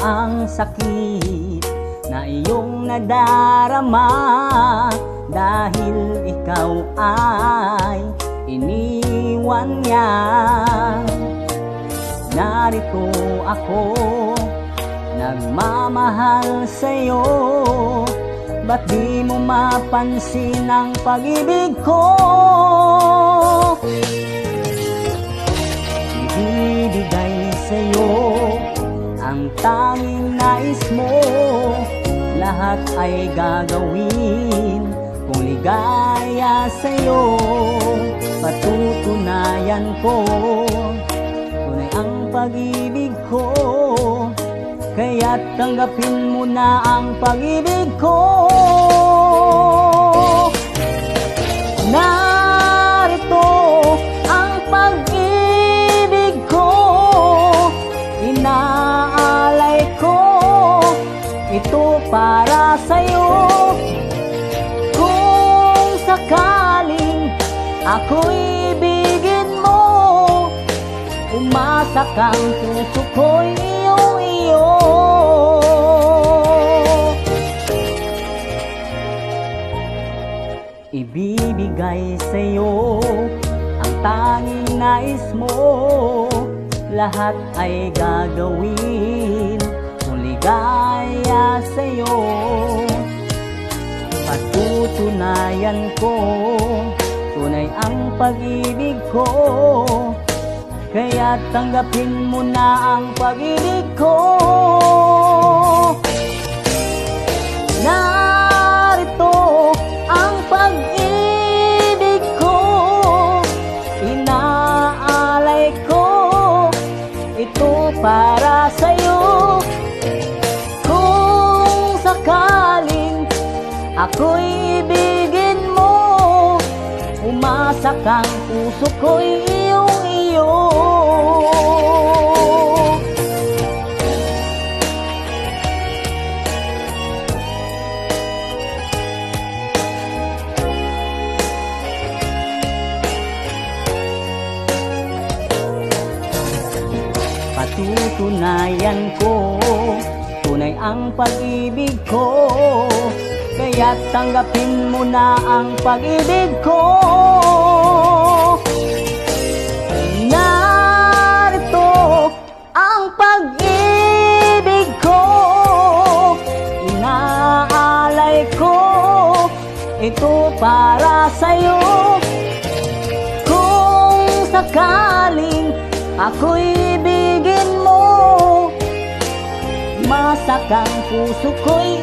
Ang sakit na iyong nadarama Dahil ikaw ay iniwan niya Narito ako Nagmamahal sa'yo Ba't di mo mapansin ang pag-ibig ko? Tanging nais mo. Lahat ay gagawin Kung ligaya sa'yo. Patutunayan ko Tunay ang pag-ibig ko. Kaya't tanggapin mo na ang pag-ibig ko para sa'yo. Kung sakaling ako'y ibigin mo Umasa kang puso ko'y iyong iyo. Ibibigay sa'yo ang tanging nais mo. Lahat ay gagawin Patutunayan ko tunay ang pag-ibig ko. Kaya tanggapin mo na ang pag-ibig ko. Narito ang pag-ibig ko. Inaalay ko Ito para sa'yo. Kung sakaling ako'y ibigin mo Umasa kang puso ko'y iyong iyo. Patutunayan ko Tunay ang pag-ibig ko. Kaya tanggapin mo na ang pag-ibig ko Inaalay ko Ito para sa'yo. Kung sakaling ako'y ibigin mo Masakang puso ko'y